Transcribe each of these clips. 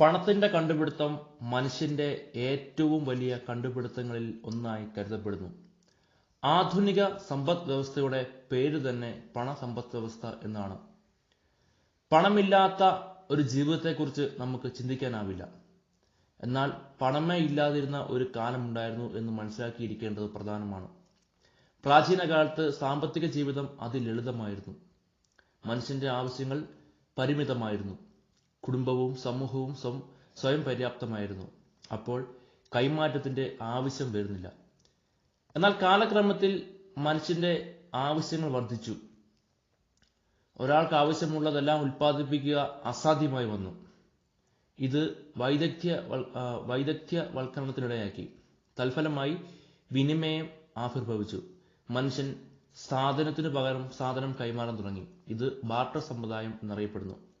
പണത്തിന്റെ കണ്ടുപിടുത്തം മനുഷ്യന്റെ ഏറ്റവും വലിയ കണ്ടുപിടുത്തങ്ങളിൽ ഒന്നായി കരുതപ്പെടുന്നു. ആധുനിക സമ്പദ് വ്യവസ്ഥയുടെ പേര് തന്നെ പണസമ്പദ് വ്യവസ്ഥ എന്നാണ്. പണമില്ലാത്ത ഒരു ജീവിതത്തെക്കുറിച്ച് നമുക്ക് ചിന്തിക്കാനാവില്ല. എന്നാൽ പണമേ ഇല്ലാതിരുന്ന ഒരു കാലമുണ്ടായിരുന്നു എന്ന് മനസ്സിലാക്കിയിരിക്കേണ്ടത് പ്രധാനമാണ്. പ്രാചീന കാലത്ത് സാമ്പത്തിക ജീവിതം അതിലളിതമായിരുന്നു. മനുഷ്യന്റെ ആവശ്യങ്ങൾ പരിമിതമായിരുന്നു. കുടുംബവും സമൂഹവും സ്വം സ്വയം പര്യാപ്തമായിരുന്നു. അപ്പോൾ കൈമാറ്റത്തിന്റെ ആവശ്യം വരുന്നില്ല. എന്നാൽ കാലക്രമത്തിൽ മനുഷ്യന്റെ ആവശ്യങ്ങൾ വർദ്ധിച്ചു. ഒരാൾക്ക് ആവശ്യമുള്ളതെല്ലാം ഉൽപ്പാദിപ്പിക്കുക അസാധ്യമായി വന്നു. ഇത് വൈദഗ്ധ്യ വൈദഗ്ധ്യവൽക്കരണത്തിനിടയാക്കി. തൽഫലമായി വിനിമയം ആവിർഭവിച്ചു. മനുഷ്യൻ സാധനത്തിനു പകരം സാധനം കൈമാറാൻ തുടങ്ങി. ഇത് ബാർട്ടർ സമ്പ്രദായം എന്നറിയപ്പെടുന്നു.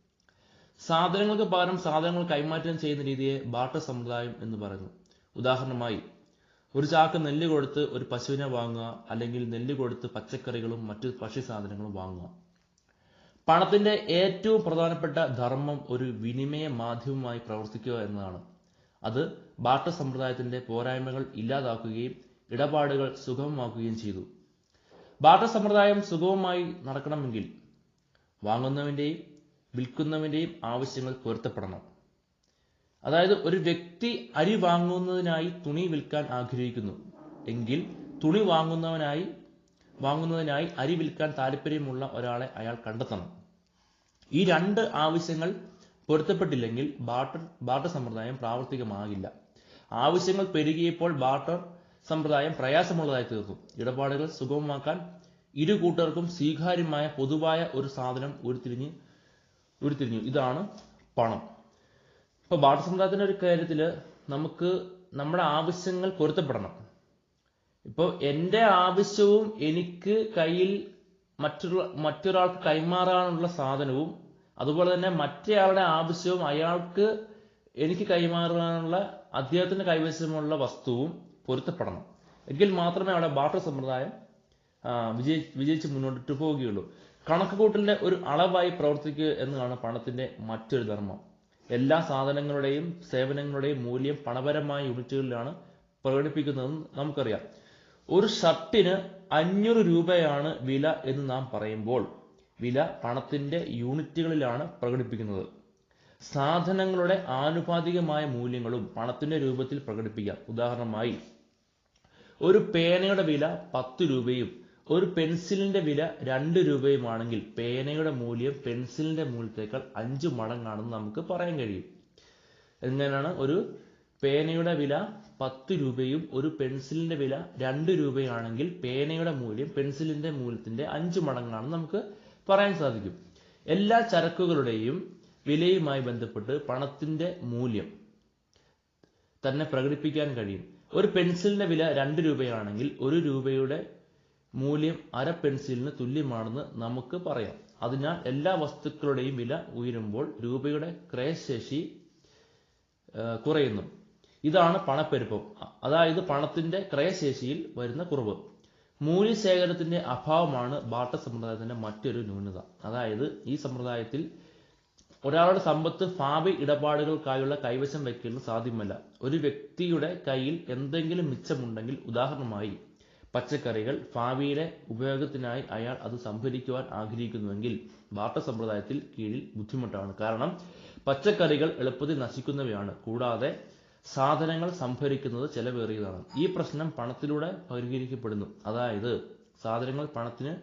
സാധനങ്ങൾക്ക് പകരം സാധനങ്ങൾ കൈമാറ്റം ചെയ്യുന്ന രീതിയെ ബാർട്ടർ സമ്പ്രദായം എന്ന് പറയുന്നു. ഉദാഹരണമായി ഒരു ചാക്ക് നെല്ല് കൊടുത്ത് ഒരു പശുവിനെ വാങ്ങുക അല്ലെങ്കിൽ നെല്ല് കൊടുത്ത് പച്ചക്കറികളും മറ്റു ഭക്ഷ്യ സാധനങ്ങളും വാങ്ങുക. പണത്തിന്റെ ഏറ്റവും പ്രധാനപ്പെട്ട ധർമ്മം ഒരു വിനിമയ മാധ്യമമായി പ്രവർത്തിക്കുക എന്നതാണ്. അത് ബാർട്ടർ സമ്പ്രദായത്തിന്റെ പോരായ്മകൾ ഇല്ലാതാക്കുകയും ഇടപാടുകൾ സുഗമമാക്കുകയും ചെയ്തു. ബാർട്ടർ സമ്പ്രദായം സുഗമമായി നടക്കണമെങ്കിൽ വാങ്ങുന്നവന്റെയും വിൽക്കുന്നവന്റെയും ആവശ്യങ്ങൾ പൊരുത്തപ്പെടണം. അതായത് ഒരു വ്യക്തി അരി വാങ്ങുന്നതിനായി തുണി വിൽക്കാൻ ആഗ്രഹിക്കുന്നു. എങ്കിൽ തുണി വാങ്ങുന്നവനായി വാങ്ങുന്നതിനായി അരി വിൽക്കാൻ താല്പര്യമുള്ള ഒരാളെ അയാൾ കണ്ടെത്തണം. ഈ രണ്ട് ആവശ്യങ്ങൾ പൊരുത്തപ്പെട്ടില്ലെങ്കിൽ ബാർട്ടർ ബാർട്ടർ സമ്പ്രദായം പ്രാവർത്തികമാകില്ല. ആവശ്യങ്ങൾ പെരുകിയപ്പോൾ ബാർട്ടർ സമ്പ്രദായം പ്രയാസമുള്ളതായി തീർന്നു ഇടപാടുകൾ സുഗമമാക്കാൻ ഇരു കൂട്ടർക്കും സ്വീകാര്യമായ പൊതുവായ ഒരു സാധനം ഉരുത്തിരിഞ്ഞ് ഉരുത്തിരിഞ്ഞു. ഇതാണ് പണം. ഇപ്പൊ ബാർട്ടർ സമ്പ്രദായത്തിന്റെ ഒരു കാര്യത്തിൽ നമുക്ക് നമ്മുടെ ആവശ്യങ്ങൾ പൊരുത്തപ്പെടണം. ഇപ്പോൾ എന്റെ ആവശ്യവും എനിക്ക് കയ്യിൽ മറ്റൊരു മറ്റൊരാൾക്ക് കൈമാറാനുള്ള സാധനവും അതുപോലെ തന്നെ മറ്റേയാളുടെ ആവശ്യവും അയാൾക്ക് എനിക്ക് കൈമാറാനുള്ള അദ്ദേഹത്തിന്റെ കൈവശമുള്ള വസ്തുവും പൊരുത്തപ്പെടണം. എങ്കിൽ മാത്രമേ അവിടെ ബാർട്ടർ സമ്പ്രദായം വിജയി വിജയിച്ച് മുന്നോട്ട് പോവുകയുള്ളൂ. കണക്കുകൂട്ടലിന്റെ ഒരു അളവായി പ്രവർത്തിക്കുക എന്നതാണ് പണത്തിന്റെ മറ്റൊരു ധർമ്മം. എല്ലാ സാധനങ്ങളുടെയും സേവനങ്ങളുടെയും മൂല്യം പണപരമായ യൂണിറ്റുകളിലാണ് പ്രകടിപ്പിക്കുന്നതെന്ന് നമുക്കറിയാം. ഒരു ഷർട്ടിന് അഞ്ഞൂറ് രൂപയാണ് വില എന്ന് നാം പറയുമ്പോൾ വില പണത്തിന്റെ യൂണിറ്റുകളിലാണ് പ്രകടിപ്പിക്കുന്നത്. സാധനങ്ങളുടെ ആനുപാതികമായ മൂല്യങ്ങളും പണത്തിന്റെ രൂപത്തിൽ പ്രകടിപ്പിക്കാം. ഉദാഹരണമായി ഒരു പേനയുടെ വില പത്ത് രൂപയും ഒരു പെൻസിലിന്റെ വില രണ്ട് രൂപയുമാണെങ്കിൽ പേനയുടെ മൂല്യം പെൻസിലിന്റെ മൂല്യത്തേക്കാൾ അഞ്ച് മടങ്ങാണെന്ന് നമുക്ക് പറയാൻ കഴിയും. എങ്ങനെയാണ്? ഒരു പേനയുടെ വില പത്ത് രൂപയും ഒരു പെൻസിലിന്റെ വില രണ്ട് രൂപയാണെങ്കിൽ പേനയുടെ മൂല്യം പെൻസിലിന്റെ മൂല്യത്തിന്റെ അഞ്ച് മടങ്ങാണെന്ന് നമുക്ക് പറയാൻ സാധിക്കും. എല്ലാ ചരക്കുകളുടെയും വിലയുമായി ബന്ധപ്പെട്ട് പണത്തിന്റെ മൂല്യം തന്നെ പ്രകടിപ്പിക്കാൻ കഴിയും. ഒരു പെൻസിലിന്റെ വില രണ്ട് രൂപയാണെങ്കിൽ ഒരു രൂപയുടെ മൂല്യം അര പെൻസിലിന് തുല്യമാണെന്ന് നമുക്ക് പറയാം. അതിനാൽ എല്ലാ വസ്തുക്കളുടെയും വില ഉയരുമ്പോൾ രൂപയുടെ ക്രയശേഷി കുറയുന്നു. ഇതാണ് പണപ്പെരുപ്പം. അതായത് പണത്തിന്റെ ക്രയശേഷിയിൽ വരുന്ന കുറവ്. മൂല്യശേഖരത്തിന്റെ അഭാവമാണ് ബാർട്ടർ സമ്പ്രദായത്തിന്റെ മറ്റൊരു ന്യൂനത. അതായത് ഈ സമ്പ്രദായത്തിൽ ഒരാളുടെ സമ്പത്ത് ഭാവി ഇടപാടുകൾക്കായുള്ള കൈവശം വയ്ക്കുന്നത് സാധ്യമല്ല. ഒരു വ്യക്തിയുടെ കയ്യിൽ എന്തെങ്കിലും മിച്ചമുണ്ടെങ്കിൽ ഉദാഹരണമായി പച്ചക്കറികൾ ഭാവിയിലെ ഉപയോഗത്തിനായി അയാൾ അത് സംഭരിക്കുവാൻ ആഗ്രഹിക്കുന്നുവെങ്കിൽ ബാർട്ടർ സമ്പ്രദായത്തിൽ കീഴിൽ ബുദ്ധിമുട്ടാണ്. കാരണം പച്ചക്കറികൾ എളുപ്പത്തിൽ നശിക്കുന്നവയാണ്. കൂടാതെ സാധനങ്ങൾ സംഭരിക്കുന്നത് ചെലവേറിയതാണ്. ഈ പ്രശ്നം പണത്തിലൂടെ പരിഹരിക്കപ്പെടുന്നു. അതായത് സാധനങ്ങൾ പണത്തിന്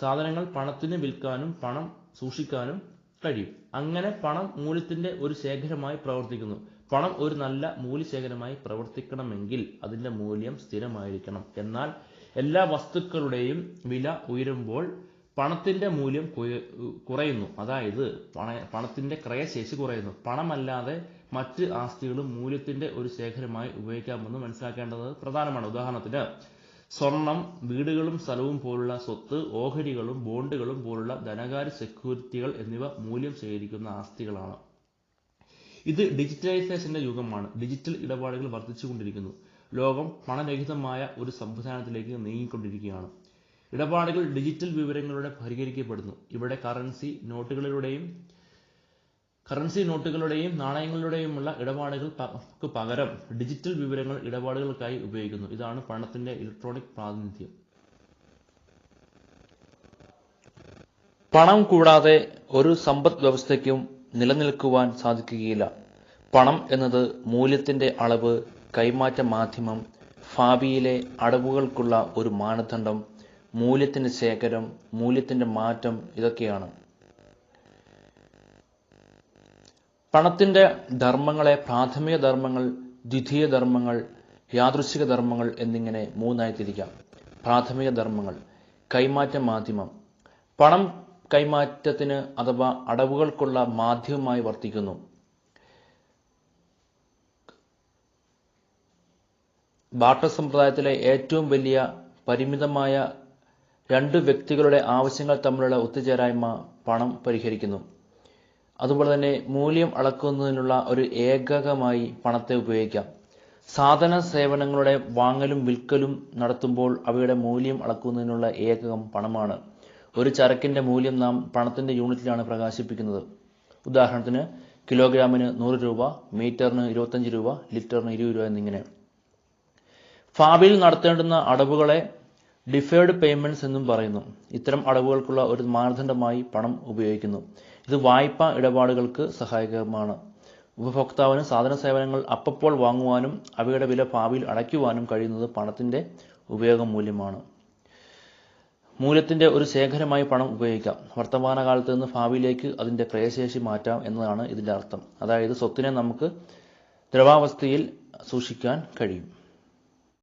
സാധനങ്ങൾ പണത്തിന് വിൽക്കാനും പണം സൂക്ഷിക്കാനും കഴിയും. അങ്ങനെ പണം മൂല്യത്തിന്റെ ഒരു ശേഖരമായി പ്രവർത്തിക്കുന്നു. പണം ഒരു നല്ല മൂല്യശേഖരമായി പ്രവർത്തിക്കണമെങ്കിൽ അതിന്റെ മൂല്യം സ്ഥിരമായിരിക്കണം. എന്നാൽ എല്ലാ വസ്തുക്കളുടെയും വില ഉയരുമ്പോൾ പണത്തിന്റെ മൂല്യം കുറയുന്നു. അതായത് പണ പണത്തിന്റെ ക്രയശേഷി കുറയുന്നു. പണമല്ലാതെ മറ്റ് ആസ്തികളും മൂല്യത്തിന്റെ ഒരു ശേഖരമായി ഉപയോഗിക്കാമെന്ന് മനസ്സിലാക്കേണ്ടത് പ്രധാനമാണ്. ഉദാഹരണത്തിന് സ്വർണം വീടുകളും സ്ഥലവും പോലുള്ള സ്വത്ത് ഓഹരികളും ബോണ്ടുകളും പോലുള്ള ധനകാര്യ സെക്യൂരിറ്റികൾ എന്നിവ മൂല്യം ശേഖരിക്കുന്ന ആസ്തികളാണ്. ഇത് ഡിജിറ്റലൈസേഷന്റെ യുഗമാണ്. ഡിജിറ്റൽ ഇടപാടുകൾ വർദ്ധിച്ചുകൊണ്ടിരിക്കുന്നു. ലോകം പണരഹിതമായ ഒരു സംവിധാനത്തിലേക്ക് നീങ്ങിക്കൊണ്ടിരിക്കുകയാണ്. ഇടപാടുകൾ ഡിജിറ്റൽ വിവരങ്ങളുടെ പരിഹരിക്കപ്പെടുന്നു. ഇവിടെ കറൻസി നോട്ടുകളിലൂടെയും കറൻസി നോട്ടുകളുടെയും നാണയങ്ങളുടെയുമുള്ള ഇടപാടുകൾക്ക് പകരം ഡിജിറ്റൽ വിവരങ്ങൾ ഇടപാടുകൾക്കായി ഉപയോഗിക്കുന്നു. ഇതാണ് പണത്തിന്റെ ഇലക്ട്രോണിക് പ്രാതിനിധ്യം. പണം കൂടാതെ ഒരു സമ്പദ് വ്യവസ്ഥയ്ക്കും നിലനിൽക്കുവാൻ സാധിക്കുകയില്ല. പണം എന്നത് മൂല്യത്തിന്റെ അളവ് കൈമാറ്റ മാധ്യമം ഭാവിയിലെ അടവുകൾക്കുള്ള ഒരു മാനദണ്ഡം മൂല്യത്തിന്റെ ശേഖരം മൂല്യത്തിന്റെ മാറ്റം ഇതൊക്കെയാണ്. പണത്തിന്റെ ധർമ്മങ്ങളെ പ്രാഥമിക ധർമ്മങ്ങൾ ദ്വിതീയ ധർമ്മങ്ങൾ യാദൃശിക ധർമ്മങ്ങൾ എന്നിങ്ങനെ മൂന്നായി തിരിക്കാം പ്രാഥമിക ധർമ്മങ്ങൾ കൈമാറ്റ മാധ്യമം. പണം കൈമാറ്റത്തിന് അഥവാ അടവുകൾക്കുള്ള മാധ്യമമായി വർത്തിക്കുന്നു. ബാർട്ടർ സമ്പ്രദായത്തിലെ ഏറ്റവും വലിയ പരിമിതമായ രണ്ട് വ്യക്തികളുടെ ആവശ്യങ്ങൾ തമ്മിലുള്ള ഒത്തുചേരായ്മ പണം പരിഹരിക്കുന്നു. അതുപോലെ തന്നെ മൂല്യം അളക്കുന്നതിനുള്ള ഒരു ഏകകമായി പണത്തെ ഉപയോഗിക്കാം. സാധന സേവനങ്ങളുടെ വാങ്ങലും വിൽക്കലും നടത്തുമ്പോൾ അവയുടെ മൂല്യം അളക്കുന്നതിനുള്ള ഏകകം പണമാണ്. ഒരു ചരക്കിന്റെ മൂല്യം നാം പണത്തിന്റെ യൂണിറ്റിലാണ് പ്രകാശിപ്പിക്കുന്നത്. ഉദാഹരണത്തിന് കിലോഗ്രാമിന് നൂറ് രൂപ മീറ്ററിന് ഇരുപത്തഞ്ച് രൂപ ലിറ്ററിന് ഇരുപത് രൂപ എന്നിങ്ങനെ. ഫാബിൽ നടത്തേണ്ടുന്ന അടവുകളെ ഡിഫേർഡ് പേയ്മെന്റ്സ് എന്നും പറയുന്നു. ഇത്തരം അടവുകൾക്കുള്ള ഒരു മാനദണ്ഡമായി പണം ഉപയോഗിക്കുന്നു. ഇത് വായ്പാ ഇടപാടുകൾക്ക് സഹായകമാണ് ഉപഭോക്താവിന് സാധന സേവനങ്ങൾ അപ്പപ്പോൾ വാങ്ങുവാനും അവയുടെ വില ഭാവിയിൽ അടയ്ക്കുവാനും കഴിയുന്നത് പണത്തിന്റെ ഉപയോഗ മൂല്യമാണ്. മൂല്യത്തിന്റെ ഒരു ശേഖരമായി പണം ഉപയോഗിക്കാം. വർത്തമാനകാലത്ത് നിന്ന് ഭാവിയിലേക്ക് അതിന്റെ ക്രയശേഷി മാറ്റാം എന്നതാണ് ഇതിന്റെ അർത്ഥം. അതായത് സ്വത്തിനെ നമുക്ക് ദ്രവാവസ്ഥയിൽ സൂക്ഷിക്കാൻ കഴിയും.